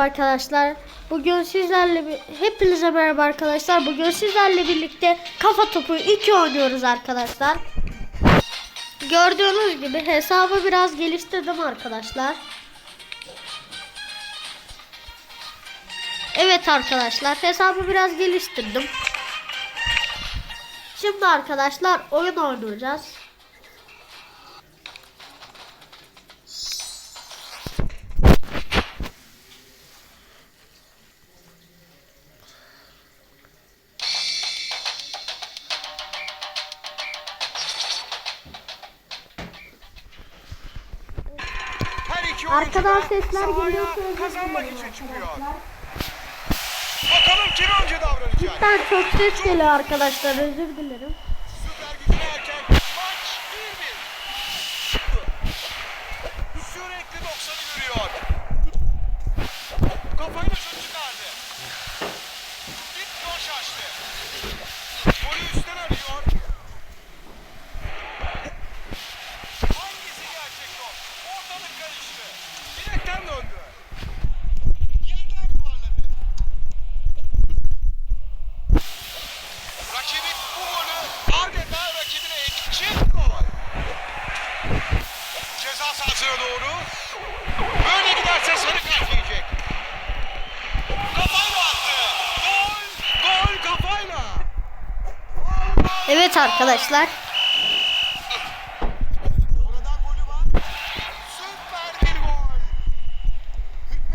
merhaba arkadaşlar. Bugün sizlerle hepinize merhaba arkadaşlar. Bugün sizlerle birlikte kafa topu 2 oynuyoruz arkadaşlar. Gördüğünüz gibi hesabı biraz geliştirdim arkadaşlar. Evet arkadaşlar hesabı biraz geliştirdim. Şimdi arkadaşlar oyun oynayacağız. Arkadan sesler özür kazanmak için çıkıyor. Bakalım kim önce davranacak. Ben çok ses geliyor arkadaşlar özür dilerim. Süper gücüne erken maç 1-1. Sürekli 90'ı görüyor. Kafayla şut çıkardı. Bir koş açtı. Golü üstten arıyor. Hangisi gerçek top? Ortalık karıştı. Direkten döndü. Yerden yuvarladı. Rakibi bu golü adeta rakibine çift gol. Ceza sahasına doğru. Böyle giderse sarı kart yiyecek. Kafayla attı. Gol. Gol kafayla. Evet arkadaşlar. Oradan golü var. Süper bir gol.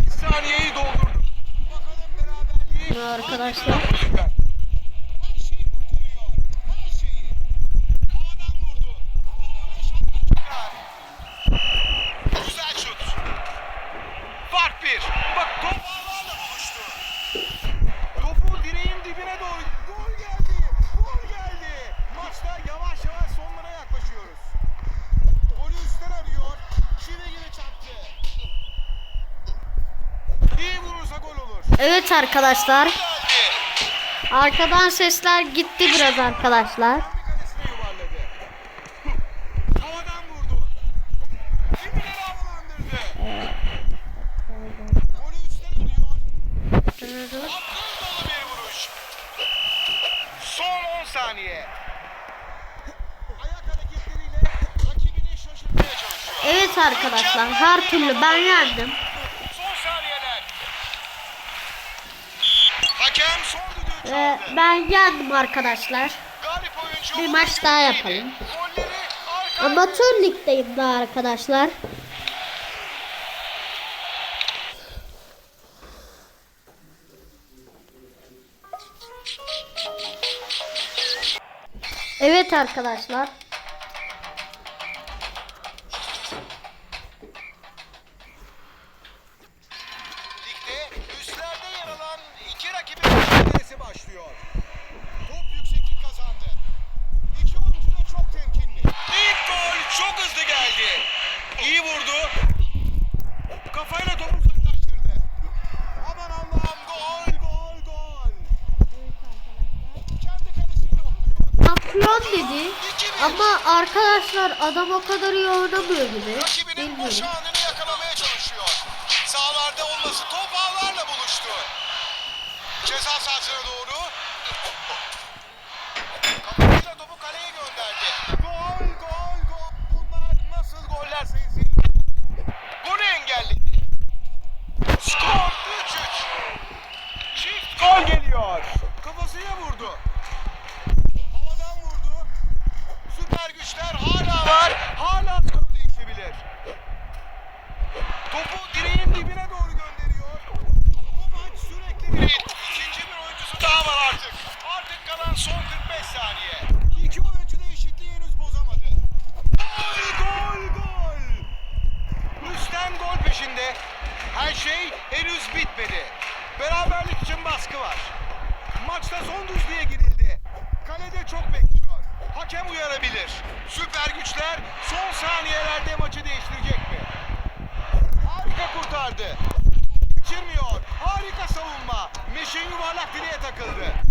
45 saniyeyi doldurdu. Bakalım beraberliği. Arkadaşlar. Her şeyi kurtarıyor. Her şeyi. Havadan vurdu. Bu golü şapka çıkar. Güzel şut. Fark bir. Bak top ağlarla buluştu. Topu direğin dibine doğru. Gol geldi. Gol geldi. Maçta yavaş yavaş sonlara yaklaşıyoruz. Golü üstten arıyor. Çive gibi çarptı. İyi vurursa gol olur. Evet arkadaşlar. Arkadan sesler gitti biraz arkadaşlar. Kendi kalesine yuvarladı. Havadan vurdu. Dibine havalandırdı. Golü üstten arıyor. Akıl dolu bir vuruş. Son 10 saniye. Ayak hareketleriyle rakibini şaşırtmaya çalışıyor. Evet arkadaşlar her türlü ben yendim. Son saniyeler. Hakem çaldı. ben yendim arkadaşlar. Bir maç daha yapalım. Amatör ligdeyim daha arkadaşlar. Evet arkadaşlar. Şampiyon dedi. Ama arkadaşlar adam o kadar iyi oynamıyor gibi. Rakibinin boş anını yakalamaya çalışıyor. Sağlarda olması top ağlarla buluştu. Ceza sahasına doğru. Kafasıyla topu kaleye gönderdi. Gol gol gol. Bunlar nasıl goller sayın seyirciler? Golü engelledi. Skor 3-3. Çift gol geliyor. Kafasıyla vurdu. Havadan vurdu. Süper güçler hala var. Hala skor değişebilir. Topu direğin dibine doğru gönderiyor. Bu maç sürekli bir İkinci bir oyuncusu daha var artık. Artık kalan son 45 saniye. İki oyuncu da eşitliği henüz bozamadı. Gol gol gol. Üstten gol peşinde. Her şey henüz bitmedi. Beraberlik için baskı var. Maçta son düzlüğe girildi. Kalede çok bekliyor. Hakem uyarabilir. Süper güçler son saniyelerde maçı değiştirecek mi? Harika kurtardı. Kaçırmıyor. Harika savunma. Meşin yuvarlak direğe takıldı.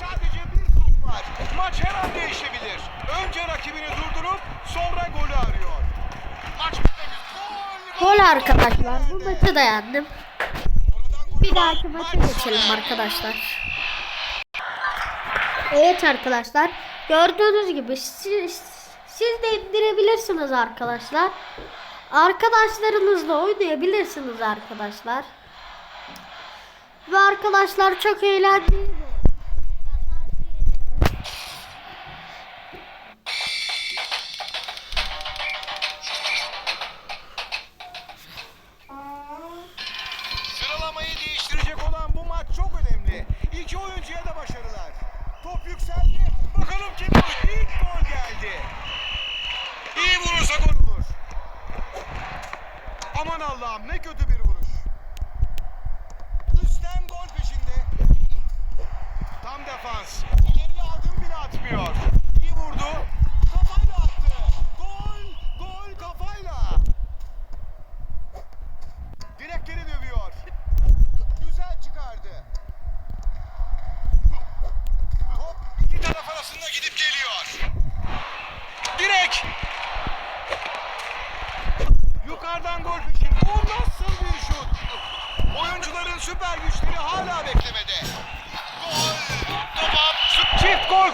Sadece bir fark var. Maç her an değişebilir. Önce rakibini durdurup sonra golü arıyor. Maç Böyle arkadaşlar. Bu maçı da yendim. Oradan golü Bir dahaki maça Maç geçelim arkadaşlar. Evet arkadaşlar. Gördüğünüz gibi siz, siz de indirebilirsiniz arkadaşlar. Arkadaşlarınızla oynayabilirsiniz arkadaşlar. Ve arkadaşlar çok eğlenceli. Allah'ım ne kötü bir vuruş. Üstten gol peşinde. Tam defans. İleriye adım bile atmıyor.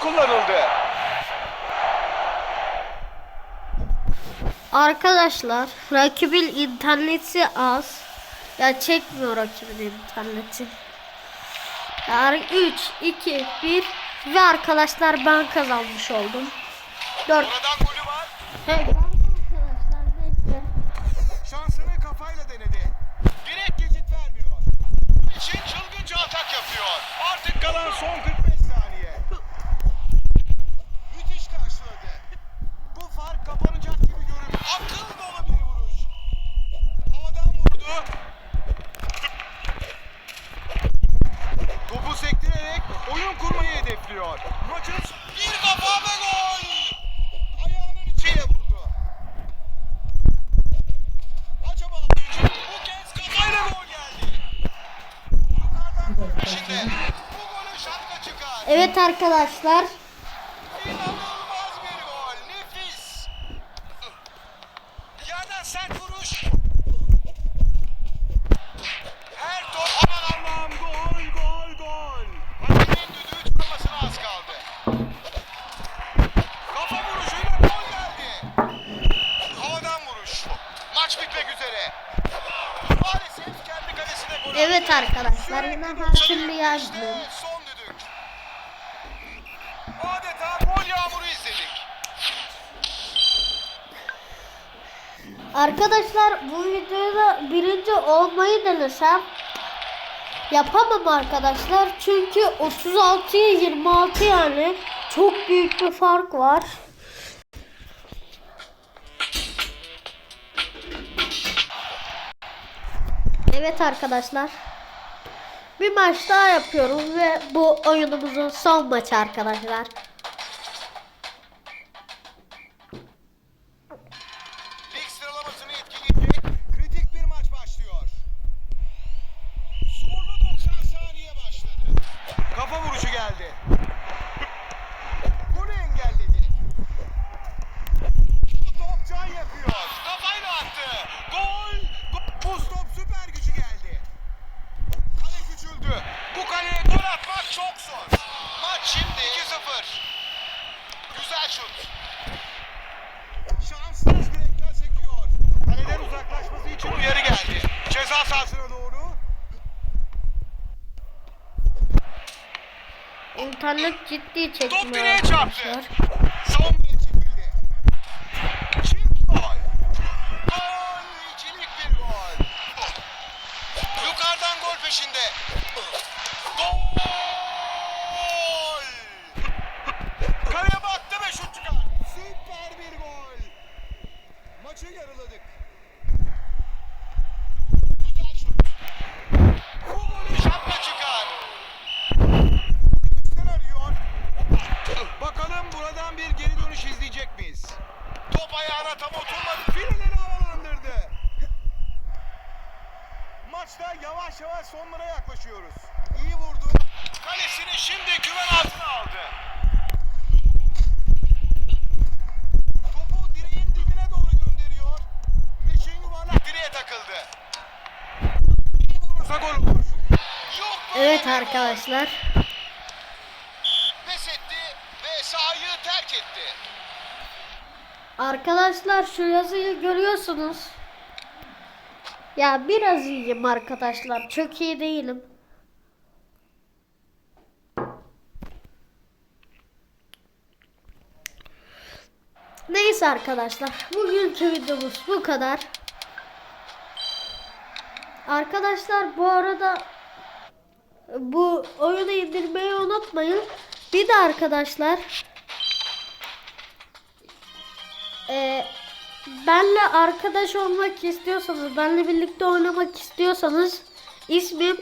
Kullanıldı. Arkadaşlar rakibin interneti az. Ya çekmiyor rakibin interneti. Yani 3, 2, 1 ve arkadaşlar ben kazanmış oldum. 4. Oradan golü var. Evet. Arkadaşlar neyse. Şansını kafayla denedi. Direkt geçit vermiyor. Bunun için çılgınca atak yapıyor. Artık kalan son 45 saniye. Müthiş karşıladı. Bu fark kapanacak gibi görünüyor. Akıl dolu bir vuruş. Havadan vurdu. Topu sektirerek oyun kurmayı Maçın bir kafa ve gol. Ayağının içiyle vurdu. Acaba bu kez kafayla gol geldi. Yukarıdan peşinde. Bu golü şapka çıkar. Evet arkadaşlar. İnanılmaz bir gol. Nefis. Yerden sert vuruş. Her top aman Allah'ım gol gol gol. Hakemin düdüğü çalmasına az kaldı. Kafa vuruşuyla gol geldi. Havadan vuruş. Maç bitmek üzere. Maalesef kendi kalesine gol Evet attı. Yine her türlü son düdük. Adeta gol yağmuru izledik. Arkadaşlar bu videoda birinci olmayı denesem yapamam arkadaşlar. Çünkü 36'ya 26 yani çok büyük bir fark var. Evet arkadaşlar. Bir maç daha yapıyoruz ve bu oyunumuzun son maçı arkadaşlar. Lig sıralamasını etkileyecek kritik bir maç başlıyor. Zorlu 90 saniye başladı. Kafa vuruşu geldi. Bunu engelledi. Bu top can yapıyor. Kafayla attı. Gol. Gol. Bu stop süper gücü geldi. Kale küçüldü. Bu kaleye gol atmak çok zor. Maç şimdi 2-0. Güzel şut. Şanssız direkten sekiyor. Kaleden uzaklaşması için uyarı geldi. Ceza sahasına doğru. İnternet ciddi Top çekmiyor direğe çarptı. Savunmaya çekildi. Çift gol. Gol. İkilik bir gol. Yukarıdan gol peşinde. Gol. Yapabilecek miyiz? Top ayağına tam oturmadı. Fileleri havalandırdı. Maçta yavaş yavaş sonlara yaklaşıyoruz. İyi vurdu. Kalesini şimdi güven altına aldı. Topu direğin dibine doğru gönderiyor. Meşin yuvarlak direğe takıldı. İyi vurursa gol olur. Yok, evet arkadaşlar. Arkadaşlar şu yazıyı görüyorsunuz. Ya biraz iyiyim arkadaşlar. Çok iyi değilim. Neyse arkadaşlar. Bugünkü videomuz bu kadar. Arkadaşlar bu arada bu oyunu indirmeyi unutmayın. Bir de arkadaşlar benle arkadaş olmak istiyorsanız, benle birlikte oynamak istiyorsanız ismim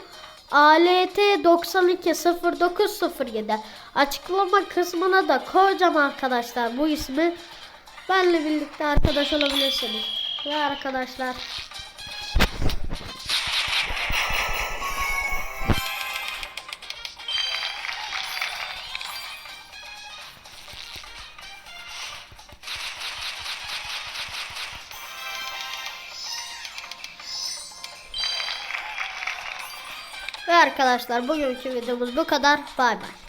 ALT920907 açıklama kısmına da koyacağım arkadaşlar bu ismi. Benle birlikte arkadaş olabilirsiniz. Ve arkadaşlar arkadaşlar bugünkü videomuz bu kadar. Bay bay.